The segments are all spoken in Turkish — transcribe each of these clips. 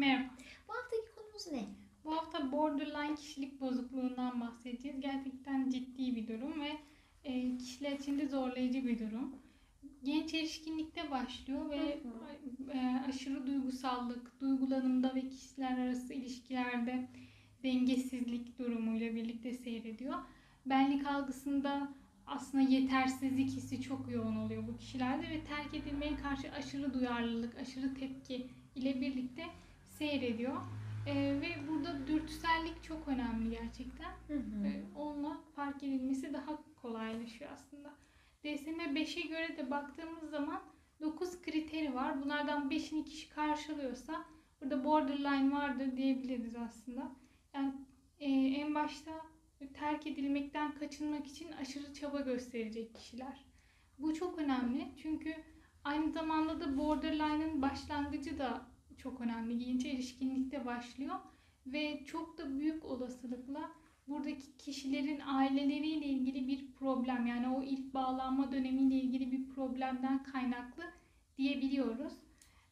Merhaba. Bu haftaki konumuz ne? Bu hafta borderline kişilik bozukluğundan bahsedeceğiz. Gerçekten ciddi bir durum ve e, kişiler için de zorlayıcı bir durum. Genç erişkinlikte başlıyor ve e, aşırı duygusallık, duygulanımda ve kişiler arası ilişkilerde dengesizlik durumuyla birlikte seyrediyor. Benlik algısında aslında yetersizlik hissi çok yoğun oluyor bu kişilerde ve terk edilmeye karşı aşırı duyarlılık, aşırı tepki ile birlikte seyrediyor. Ee, ve burada dürtüsellik çok önemli gerçekten. Hı hı. Ee, onunla fark edilmesi daha kolaylaşıyor aslında. DSM 5'e göre de baktığımız zaman 9 kriteri var. Bunlardan 5'ini kişi karşılıyorsa burada borderline vardır diyebiliriz aslında. Yani e, en başta terk edilmekten kaçınmak için aşırı çaba gösterecek kişiler. Bu çok önemli çünkü aynı zamanda da borderline'ın başlangıcı da çok önemli. Genç erişkinlikte başlıyor ve çok da büyük olasılıkla buradaki kişilerin aileleriyle ilgili bir problem yani o ilk bağlanma dönemiyle ilgili bir problemden kaynaklı diyebiliyoruz.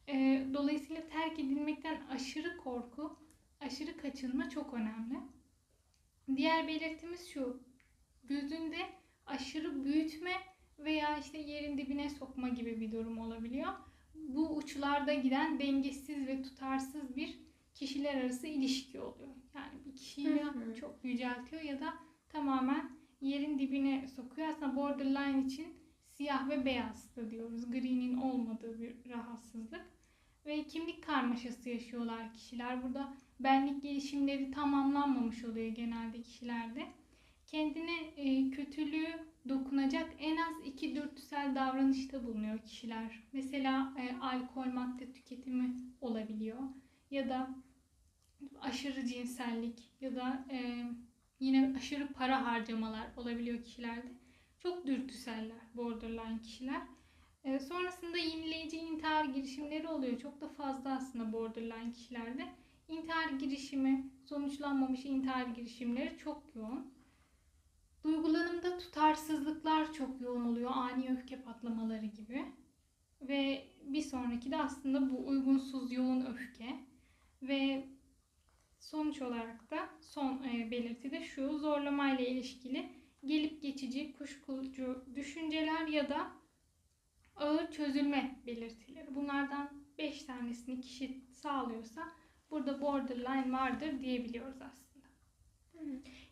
Ee, Dolayısıyla terk edilmekten aşırı korku, aşırı kaçınma çok önemli. Diğer belirtimiz şu. Gözünde aşırı büyütme veya işte yerin dibine sokma gibi bir durum olabiliyor. Bu uçlarda giden dengesiz ve tutarsız bir kişiler arası ilişki oluyor. Yani bir kişiyi Hı hı. çok yüceltiyor ya da tamamen yerin dibine sokuyor. Aslında borderline için siyah ve beyaz da diyoruz. Gri'nin olmadığı bir rahatsızlık. Ve kimlik karmaşası yaşıyorlar kişiler. Burada benlik gelişimleri tamamlanmamış oluyor genelde kişilerde. Kendine e, kötülüğü dokunacak en az iki dürtüsel davranışta bulunuyor kişiler. Mesela alkol madde tüketimi olabiliyor ya da aşırı cinsellik ya da e, yine aşırı para harcamalar olabiliyor kişilerde. Çok dürtüseller borderline kişiler. E, sonrasında yenileyici intihar girişimleri oluyor. Çok da fazla aslında borderline kişilerde. İntihar girişimi, sonuçlanmamış intihar girişimleri çok yoğun. Duygulanımda tutarsızlıklar çok yoğun oluyor. Ani öfke patlamaları gibi. Ve bir sonraki de aslında bu uygunsuz yoğun öfke. Ve sonuç olarak da son e, belirti de şu. Zorlamayla ilişkili gelip geçici kuşkucu düşünceler ya da ağır çözülme belirtileri. Bunlardan 5 tanesini kişi sağlıyorsa burada borderline vardır diyebiliyoruz aslında.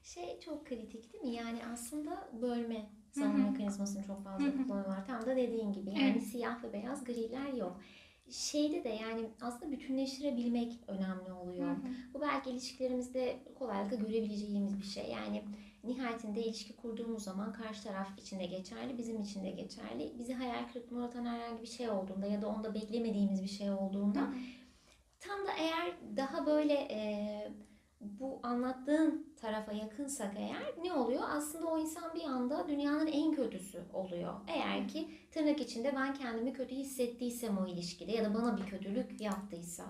Şey çok kritik değil mi? Yani aslında bölme savunma hı. mekanizmasını çok fazla Hı hı. kullanıyorlar. Tam da dediğin gibi. Yani Evet. siyah ve beyaz griler yok. Şeyde de yani aslında bütünleştirebilmek önemli oluyor. Bu belki ilişkilerimizde kolaylıkla görebileceğimiz bir şey. Yani nihayetinde ilişki kurduğumuz zaman karşı taraf için de geçerli, bizim için de geçerli. Bizi hayal kırıklığına uğratan herhangi bir şey olduğunda ya da onda beklemediğimiz bir şey olduğunda. Tam da eğer daha böyle e, bu anlattığın tarafa yakınsak eğer ne oluyor? Aslında o insan bir anda dünyanın en kötüsü oluyor. Eğer ki tırnak içinde ben kendimi kötü hissettiysem o ilişkide ya da bana bir kötülük yaptıysa.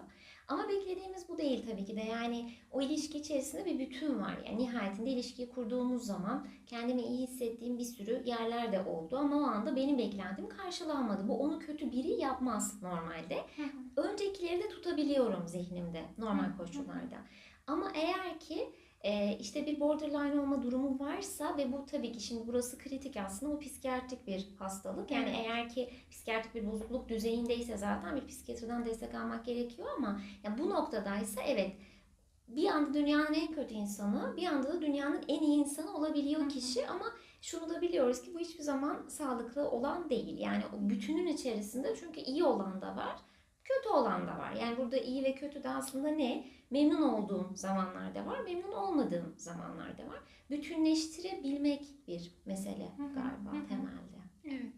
Ama beklediğimiz bu değil tabii ki de. Yani o ilişki içerisinde bir bütün var. Yani nihayetinde ilişkiyi kurduğumuz zaman kendimi iyi hissettiğim bir sürü yerler de oldu. Ama o anda benim beklentim karşılanmadı. Bu onu kötü biri yapmaz normalde. Öncekileri de tutabiliyorum zihnimde normal koşullarda. Ama eğer ki e, işte bir borderline olma durumu varsa ve bu tabii ki şimdi burası kritik aslında bu psikiyatrik bir hastalık. Yani Evet. eğer ki psikiyatrik bir bozukluk düzeyindeyse zaten bir psikiyatrdan destek almak gerekiyor ama yani bu noktadaysa evet bir anda dünyanın en kötü insanı, bir anda da dünyanın en iyi insanı olabiliyor Hı hı. kişi ama şunu da biliyoruz ki bu hiçbir zaman sağlıklı olan değil. Yani o bütünün içerisinde çünkü iyi olan da var, kötü olan da var. Yani burada iyi ve kötü de aslında ne? Memnun olduğum zamanlarda var, memnun olmadığım zamanlarda var. Bütünleştirebilmek bir mesele Hı hı, galiba hı hı. temelde. Evet.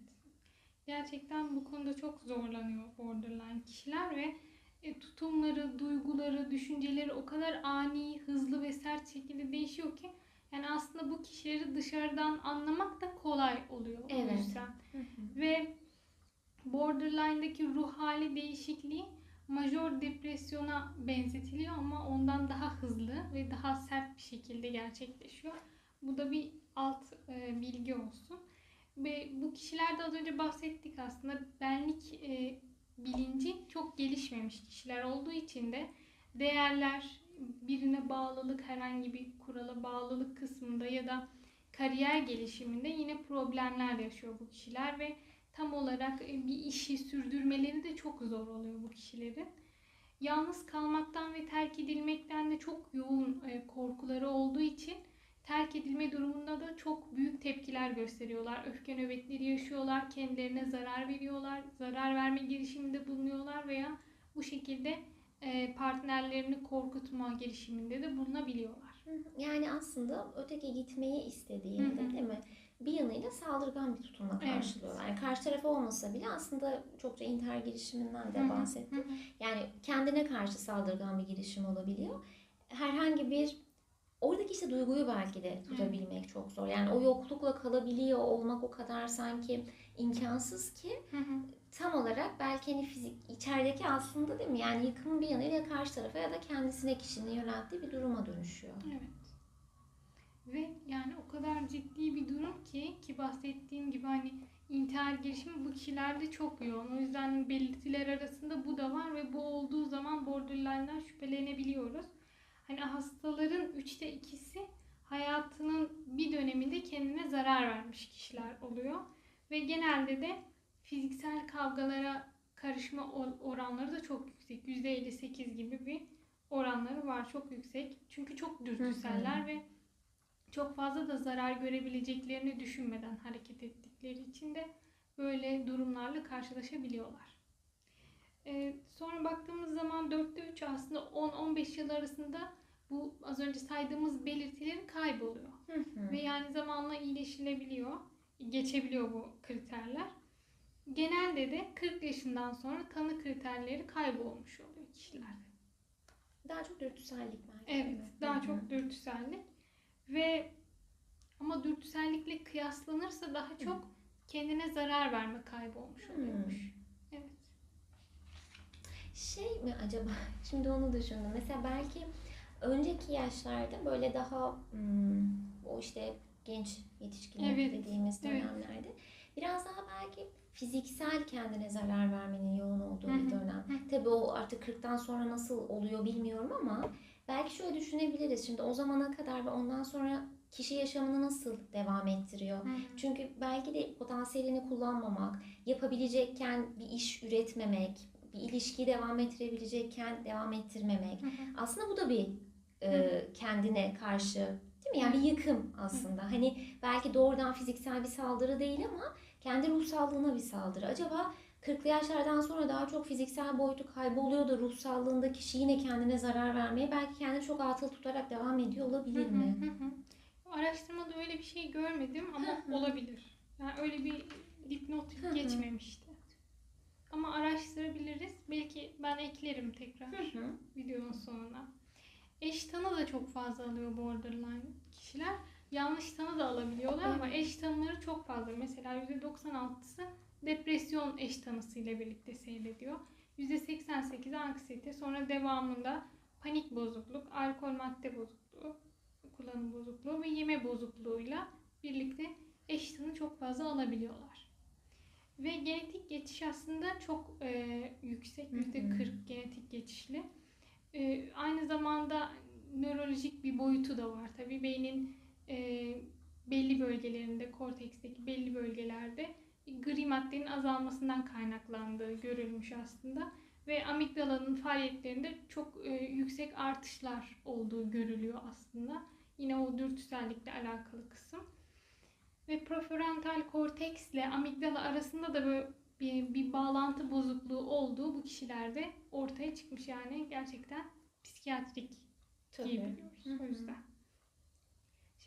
Gerçekten bu konuda çok zorlanıyor borderline kişiler ve e, tutumları, duyguları, düşünceleri o kadar ani, hızlı ve sert şekilde değişiyor ki yani aslında bu kişileri dışarıdan anlamak da kolay oluyor. o Evet. yüzden. Ve borderline'daki ruh hali değişikliği majör depresyona benzetiliyor ama ondan daha hızlı ve daha sert bir şekilde gerçekleşiyor. Bu da bir alt e, bilgi olsun. Ve bu kişilerde az önce bahsettik aslında benlik e, bilinci çok gelişmemiş kişiler olduğu için de değerler, birine bağlılık, herhangi bir kurala bağlılık kısmında ya da kariyer gelişiminde yine problemler yaşıyor bu kişiler ve tam olarak e, bir işi sürdürmeleri de çok zor oluyor bu kişilerin. Yalnız kalmaktan ve terk edilmekten de çok yoğun e, korkuları olduğu için terk edilme durumunda da çok büyük tepkiler gösteriyorlar. Öfke nöbetleri yaşıyorlar, kendilerine zarar veriyorlar, zarar verme girişiminde bulunuyorlar veya bu şekilde e, partnerlerini korkutma girişiminde de bulunabiliyorlar. Yani aslında öteki gitmeyi istediğinde Hı hı. değil mi? Bir yanıyla saldırgan bir tutumla Evet. karşılıyorlar. Yani karşı taraf olmasa bile aslında çokça intihar girişiminden de hı, hı hı. Yani kendine karşı saldırgan bir girişim olabiliyor. Herhangi bir oradaki işte duyguyu belki de tutabilmek çok zor. Yani o yoklukla kalabiliyor olmak o kadar sanki imkansız ki Hı hı. tam olarak belki hani fizik içerideki aslında değil mi? Yani yıkımın bir yanıyla ya karşı tarafa ya da kendisine kişinin yönelttiği bir duruma dönüşüyor. Evet. Ve yani o kadar ciddi bir durum ki ki bahsettiğim gibi hani intihar girişimi bu kişilerde çok yoğun. O yüzden belirtiler arasında bu da var ve bu olduğu zaman borderline'dan şüphelenebiliyoruz. Hani hastaların üçte ikisi hayatının bir döneminde kendine zarar vermiş kişiler oluyor. Ve genelde de fiziksel kavgalara karışma or- oranları da çok yüksek. %58 gibi bir oranları var. Çok yüksek. Çünkü çok dürtüseller ve çok fazla da zarar görebileceklerini düşünmeden hareket ettikleri için de böyle durumlarla karşılaşabiliyorlar. Ee, sonra baktığımız zaman 4'te 3 aslında 10-15 yıl arasında bu az önce saydığımız belirtilerin kayboluyor. Hı hı. Ve yani zamanla iyileşilebiliyor. Geçebiliyor bu kriterler. Genelde de 40 yaşından sonra tanı kriterleri kaybolmuş oluyor kişilerde. Daha çok dürtüsellik belki. Evet, daha Hı hı. çok dürtüsellik ve ama dürtüsellikle kıyaslanırsa daha çok kendine zarar verme kaybı olmuş Hmm. oluyormuş. Evet. Şey mi acaba? Şimdi onu düşündüm. Mesela belki önceki yaşlarda böyle daha hmm, o işte genç yetişkinlik Evet, dediğimiz evet. dönemlerde biraz daha belki fiziksel kendine zarar vermenin yoğun olduğu bir dönem. Tabii o artık 40'tan sonra nasıl oluyor bilmiyorum ama belki şöyle düşünebiliriz. Şimdi o zamana kadar ve ondan sonra kişi yaşamını nasıl devam ettiriyor? Çünkü belki de potansiyelini kullanmamak, yapabilecekken bir iş üretmemek, bir ilişkiyi devam ettirebilecekken devam ettirmemek. Hı hı. Aslında bu da bir e, kendine karşı değil mi? Yani bir yıkım aslında. Hani belki doğrudan fiziksel bir saldırı değil ama kendi ruh sağlığına bir saldırı. Acaba 40'lı yaşlardan sonra daha çok fiziksel boyutu kayboluyor da ruh sağlığında kişi yine kendine zarar vermeye belki kendini çok atıl tutarak devam ediyor olabilir Hı hı, mi? hı hı. Araştırmada öyle bir şey görmedim ama Hı hı. olabilir. Yani öyle bir dipnot Hı hı. geçmemişti. Ama araştırabiliriz. Belki ben eklerim tekrar Hı hı. videonun sonuna. Eş tanı da çok fazla alıyor borderline kişiler. Yanlış tanı da alabiliyorlar ama eş tanıları çok fazla. Mesela %96'sı depresyon eş tanısıyla birlikte seyrediyor. %88'i anksiyete, sonra devamında panik bozukluk, alkol madde bozukluğu, kullanım bozukluğu ve yeme bozukluğuyla birlikte eş tanı çok fazla alabiliyorlar. Ve genetik geçiş aslında çok e, yüksek, Hı hı. %40 genetik geçişli. E, aynı zamanda nörolojik bir boyutu da var. Tabii beynin e, belli bölgelerinde, korteksteki belli bölgelerde gri maddenin azalmasından kaynaklandığı görülmüş aslında. Ve amigdalanın faaliyetlerinde çok e, yüksek artışlar olduğu görülüyor aslında. Yine o dürtüsellikle alakalı kısım. Ve prefrontal korteksle amigdala arasında da böyle bir, bir bağlantı bozukluğu olduğu bu kişilerde ortaya çıkmış. Yani gerçekten psikiyatrik Tabii. diyebiliyoruz Hı hı. o yüzden.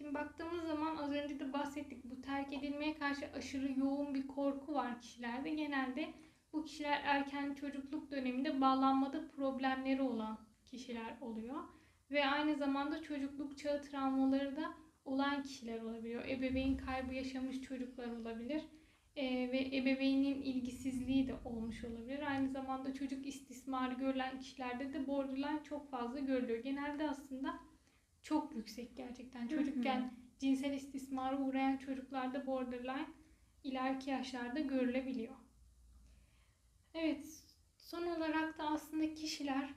Şimdi baktığımız zaman az önce de bahsettik bu terk edilmeye karşı aşırı yoğun bir korku var kişilerde. Genelde bu kişiler erken çocukluk döneminde bağlanmada problemleri olan kişiler oluyor. Ve aynı zamanda çocukluk çağı travmaları da olan kişiler olabiliyor. Ebeveyn kaybı yaşamış çocuklar olabilir. Ee, ve ebeveynin ilgisizliği de olmuş olabilir. Aynı zamanda çocuk istismarı görülen kişilerde de borderline çok fazla görülüyor. Genelde aslında çok yüksek gerçekten. Hı hı. Çocukken cinsel istismara uğrayan çocuklarda borderline ileriki yaşlarda görülebiliyor. Evet, son olarak da aslında kişiler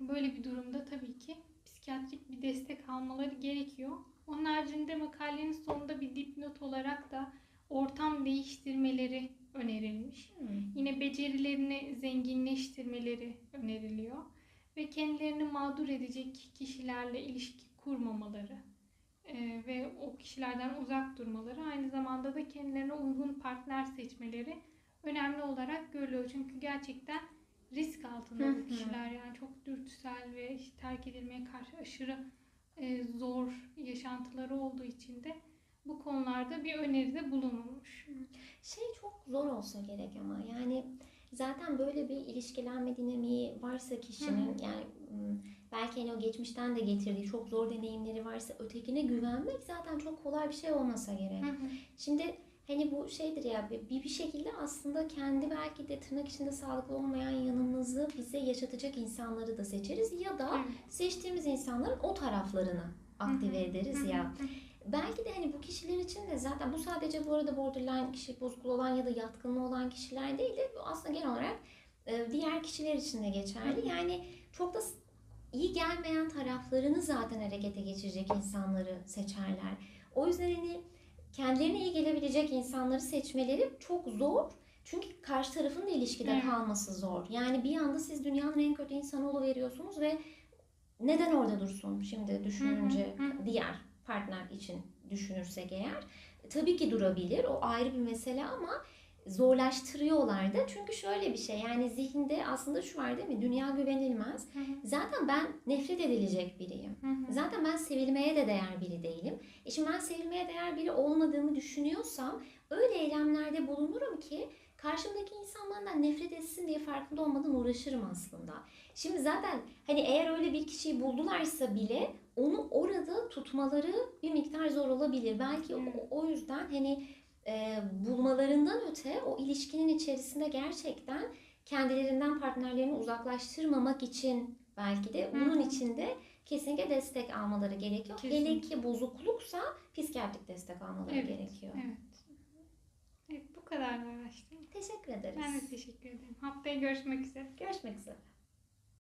böyle böyle bir durumda tabii ki psikiyatrik bir destek almaları gerekiyor. Onun haricinde makalenin sonunda bir dipnot olarak da ortam değiştirmeleri önerilmiş. Hmm. Yine becerilerini zenginleştirmeleri öneriliyor ve kendilerini mağdur edecek kişilerle ilişki kurmamaları e, ve o kişilerden uzak durmaları aynı zamanda da kendilerine uygun partner seçmeleri önemli olarak görülüyor. Çünkü gerçekten risk altında bu kişiler yani çok dürtüsel ve işte terk edilmeye karşı aşırı e, zor yaşantıları olduğu için de bu konularda bir öneride bulunulmuş. Şey çok zor olsa gerek ama yani zaten böyle bir ilişkilenme dinamiği varsa kişinin Hı yani belki hani o geçmişten de getirdiği çok zor deneyimleri varsa ötekine güvenmek zaten çok kolay bir şey olmasa gerek. Hı hı. Şimdi hani bu şeydir ya bir bir şekilde aslında kendi belki de tırnak içinde sağlıklı olmayan yanımızı bize yaşatacak insanları da seçeriz ya da Evet. seçtiğimiz insanların o taraflarını aktive Hı hı. ederiz Hı hı. ya. Belki de hani bu kişiler için de zaten bu sadece bu arada borderline kişilik bozukluğu olan ya da yatkınlığı olan kişiler değil de bu aslında genel olarak e, diğer kişiler için de geçerli. Yani çok da iyi gelmeyen taraflarını zaten harekete geçirecek insanları seçerler. O yüzden hani kendilerine iyi gelebilecek insanları seçmeleri çok zor. Çünkü karşı tarafın da ilişkide Evet. kalması zor. Yani bir anda siz dünyanın en kötü insanı veriyorsunuz ve neden orada dursun şimdi düşününce Hı hı, hı. diğer partner için düşünürsek eğer tabii ki durabilir. O ayrı bir mesele ama zorlaştırıyorlar da. Çünkü şöyle bir şey yani zihinde aslında şu var değil mi? Dünya güvenilmez. Hı hı. zaten ben nefret edilecek biriyim. Hı hı. zaten ben sevilmeye de değer biri değilim. E şimdi ben sevilmeye değer biri olmadığımı düşünüyorsam öyle eylemlerde bulunurum ki karşımdaki insan benden nefret etsin diye farkında olmadan uğraşırım aslında. Şimdi zaten hani eğer öyle bir kişiyi buldularsa bile onu orada tutmaları bir miktar zor olabilir. Belki o, Evet. o yüzden hani e, bulmalarından öte o ilişkinin içerisinde gerçekten kendilerinden partnerlerini uzaklaştırmamak için belki de Hı bunun için de kesinlikle destek almaları gerekiyor. Hele Kesinlikle. ki bozukluksa psikiyatrik destek almaları Evet, gerekiyor. Evet. Kadar araştırma. Teşekkür ederiz. Ben de teşekkür ederim. Haftaya görüşmek üzere. Görüşmek üzere.